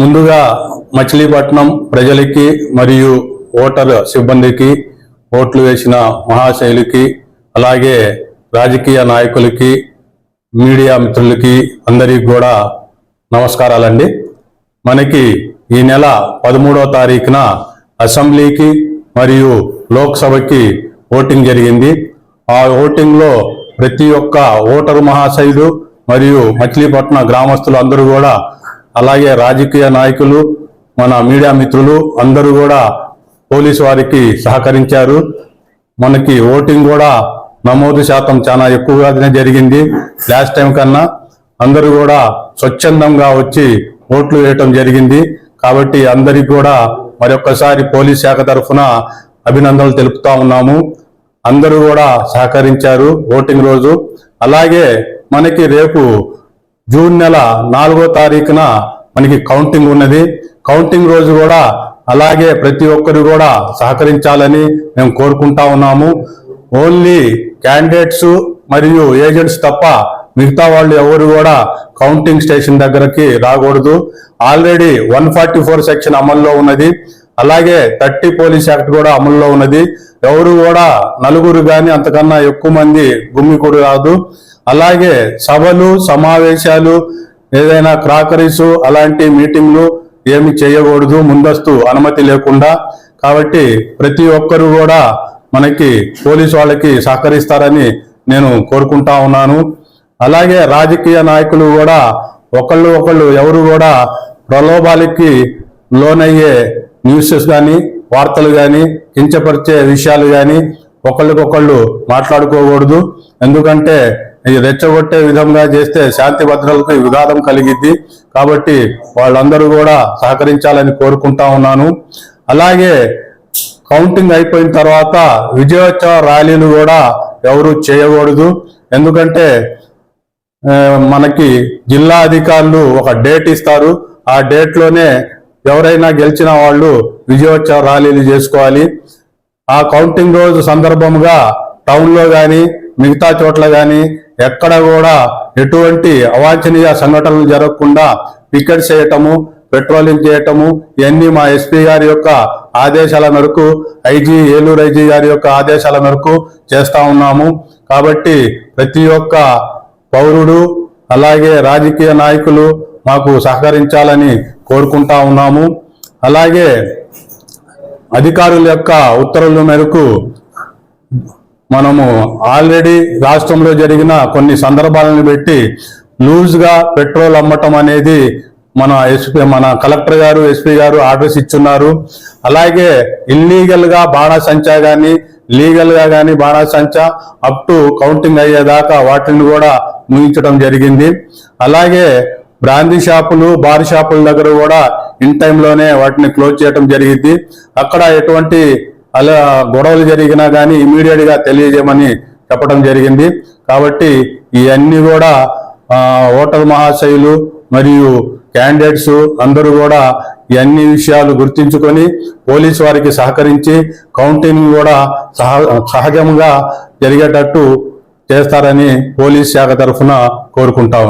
ముందుగా మచిలీపట్నం ప్రజలకి మరియు ఓటర్ సిబ్బందికి ఓట్లు వేసిన మహాశైలికి అలాగే రాజకీయ నాయకులకి మీడియా మిత్రులకి అందరికీ కూడా నమస్కారాలండి. మనకి ఈ నెల పదమూడవ తారీఖున అసెంబ్లీకి మరియు లోక్సభకి ఓటింగ్ జరిగింది. ఆ ఓటింగ్లో ప్రతి ఒక్క ఓటరు మహాశైలు మరియు మచిలీపట్నం గ్రామస్తులు అందరూ కూడా అలాగే రాజకీయ నాయకులు మన మీడియా మిత్రులు అందరూ కూడా పోలీసు వారికి సహకరించారు. మనకి ఓటింగ్ కూడా నమోదు శాతం చాలా ఎక్కువగానే జరిగింది. లాస్ట్ టైం కన్నా అందరూ కూడా స్వచ్ఛందంగా వచ్చి ఓట్లు వేయటం జరిగింది. కాబట్టి అందరికి కూడా మరొక్కసారి పోలీస్ శాఖ తరఫున అభినందనలు తెలుపుతా ఉన్నాము. అందరూ కూడా సహకరించారు ఓటింగ్ రోజు. అలాగే మనకి రేపు జూన్ నెల నాలుగో తారీఖున మనకి కౌంటింగ్ ఉన్నది. కౌంటింగ్ రోజు కూడా అలాగే ప్రతి ఒక్కరు కూడా సహకరించాలని మేము కోరుకుంటా ఉన్నాము. ఓన్లీ క్యాండిడేట్స్ మరియు ఏజెంట్స్ తప్ప మిగతా వాళ్ళు ఎవరు కూడా కౌంటింగ్ స్టేషన్ దగ్గరకి రాకూడదు. Already one forty four section అమల్లో ఉన్నది. అలాగే థర్టీ పోలీస్ యాక్ట్ కూడా అమల్లో ఉన్నది. ఎవరు కూడా నలుగురు కానీ అంతకన్నా ఎక్కువ మంది గుమ్మికూడు రాదు. అలాగే సభలు సమావేశాలు ఏదైనా క్రాకరీస్ అలాంటి మీటింగ్లు ఏమి చేయకూడదు ముందస్తు అనుమతి లేకుండా. కాబట్టి ప్రతి ఒక్కరూ కూడా మనకి పోలీసు వాళ్ళకి సహకరిస్తారని నేను కోరుకుంటా ఉన్నాను. అలాగే రాజకీయ నాయకులు కూడా ఒకళ్ళు ఒకళ్ళు ఎవరు కూడా ప్రలోభాలకి లోనయ్యే న్యూసెస్ కానీ వార్తలు కానీ కించపరిచే విషయాలు కానీ ఒకళ్ళకొకళ్ళు మాట్లాడుకోకూడదు. ఎందుకంటే ఇది రెచ్చగొట్టే విధంగా చేస్తే శాంతి భద్రతలకు విఘాతం కలిగిద్ది. కాబట్టి వాళ్ళందరూ కూడా సహకరించాలని కోరుకుంటా ఉన్నాను. అలాగే కౌంటింగ్ అయిపోయిన తర్వాత విజయోత్సవ ర్యాలీలు కూడా ఎవరు చేయకూడదు. ఎందుకంటే మనకి జిల్లా అధికారులు ఒక డేట్ ఇస్తారు. ఆ డేట్లోనే ఎవరైనా గెలిచిన వాళ్ళు విజయోత్సవ ర్యాలీలు చేసుకోవాలి. ఆ కౌంటింగ్ రోజు సందర్భంగా టౌన్లో కానీ మిగతా చోట్ల కానీ ఎక్కడ కూడా ఎటువంటి అవాంఛనీయ సంఘటనలు జరగకుండా పికెట్ చేయటము పెట్రోలింగ్ చేయటము ఇవన్నీ మా ఎస్పీ గారి యొక్క ఆదేశాల మేరకు ఐజీ ఏలూరు ఐజీ గారి యొక్క ఆదేశాల మేరకు చేస్తా ఉన్నాము. కాబట్టి ప్రతి ఒక్క పౌరుడు అలాగే రాజకీయ నాయకులు మాకు సహకరించాలని కోరుకుంటా ఉన్నాము. అలాగే అధికారుల యొక్క ఉత్తర్వుల మేరకు మనము ఆల్రెడీ రాష్ట్రంలో జరిగిన కొన్ని సందర్భాలను పెట్టి లూజ్గా పెట్రోల్ అమ్మటం అనేది మన ఎస్పీ మన కలెక్టర్ గారు ఎస్పీ గారు ఆర్డర్స్ ఇచ్చున్నారు. అలాగే ఇల్లీగల్గా బాణాసంచా కానీ లీగల్గా కానీ బాణాసంచా అప్ టు కౌంటింగ్ అయ్యేదాకా వాటిని కూడా ముగించడం జరిగింది. అలాగే బ్రాందీ షాపులు బార్ షాపుల దగ్గర కూడా ఇన్ టైంలోనే వాటిని క్లోజ్ చేయడం జరిగింది. అక్కడ ఎటువంటి అలా గొడవలు జరిగినా కానీ ఇమీడియట్గా తెలియజేయమని చెప్పడం జరిగింది. కాబట్టి ఇవన్నీ కూడా ఓటర్ మహాశయులు మరియు క్యాండిడేట్స్ అందరూ కూడా ఇవన్నీ విషయాలు గుర్తించుకొని పోలీస్ వారికి సహకరించి కౌంటింగ్ కూడా సహ సహజంగా జరిగేటట్టు చేస్తారని పోలీస్ శాఖ తరఫున కోరుకుంటా